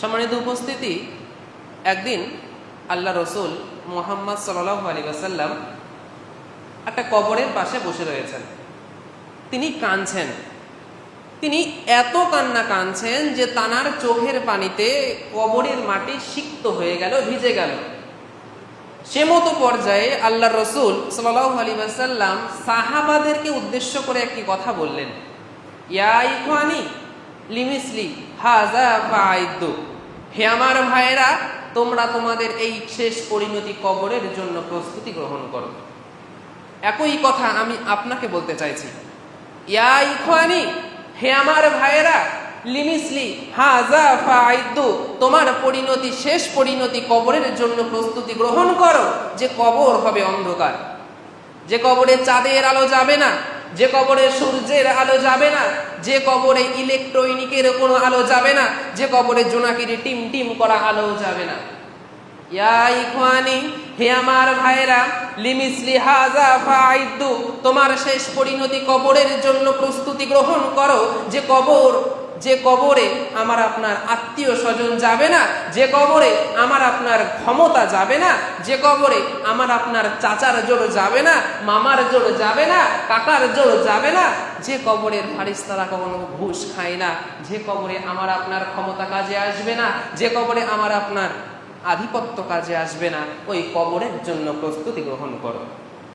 সম্মানিত উপস্থিতি, একদিন আল্লাহ রসুল মোহাম্মদ সাল্লাহ আলী আসাল্লাম একটা কবরের পাশে বসে রয়েছেন। তিনি কাঁদছেন। তিনি এত কান্না কাঁদছেন যে তানার চোখের পানিতে কবরের মাটি সিক্ত হয়ে গেল, ভিজে গেল। সে মতো পর্যায়ে আল্লাহ রসুল সাল্লাহ আলী সাহাবাদেরকে উদ্দেশ্য করে একটি কথা বললেন। ইয়া ইখওয়ানি লিমিসলি, হাজা ফাইদ্দু হে আমার ভাইয়েরা, তোমরা তোমাদের এই শেষ পরিণতি কবরের জন্য প্রস্তুতি গ্রহণ করো। একই কথা আমি আপনাকে বলতে চাইছি। ইয়া ইখওয়ানি, হে আমার ভাইয়েরা, লিমিসলি, হাজা ফাইদ্দু তোমার পরিণতি, শেষ পরিণতি কবরের জন্য প্রস্তুতি গ্রহণ করো, যে কবর হবে অন্ধকার। যে কবরে চাঁদের আলো যাবে না যে কবরে সূর্যের আলো যাবে না, যে কবরে ইলেকট্রনিকের কোনো আলো যাবে না, যে কবরে জোনাকির টিম টিম করা আলো যাবে না। লিমিসলি তোমার শেষ পরিণতি কবরের জন্য প্রস্তুতি গ্রহণ করো, যে কবর যে কবরে আমার আপনার আত্মীয় স্বজন যাবে না, যে কবরে আমার আপনার ক্ষমতা যাবে না, যে কবরে আমার আপনার চাচার জোর যাবে না, মামার জোর যাবে না, কাকার জোর যাবে না, যে কবরের ফারিস্তারা কখনো ঘুষ খায় না, যে কবরে আমার আপনার ক্ষমতা কাজে আসবে না, যে কবরে আমার আপনার আধিপত্য কাজে আসবে না, ওই কবরের জন্য প্রস্তুতি গ্রহণ করো।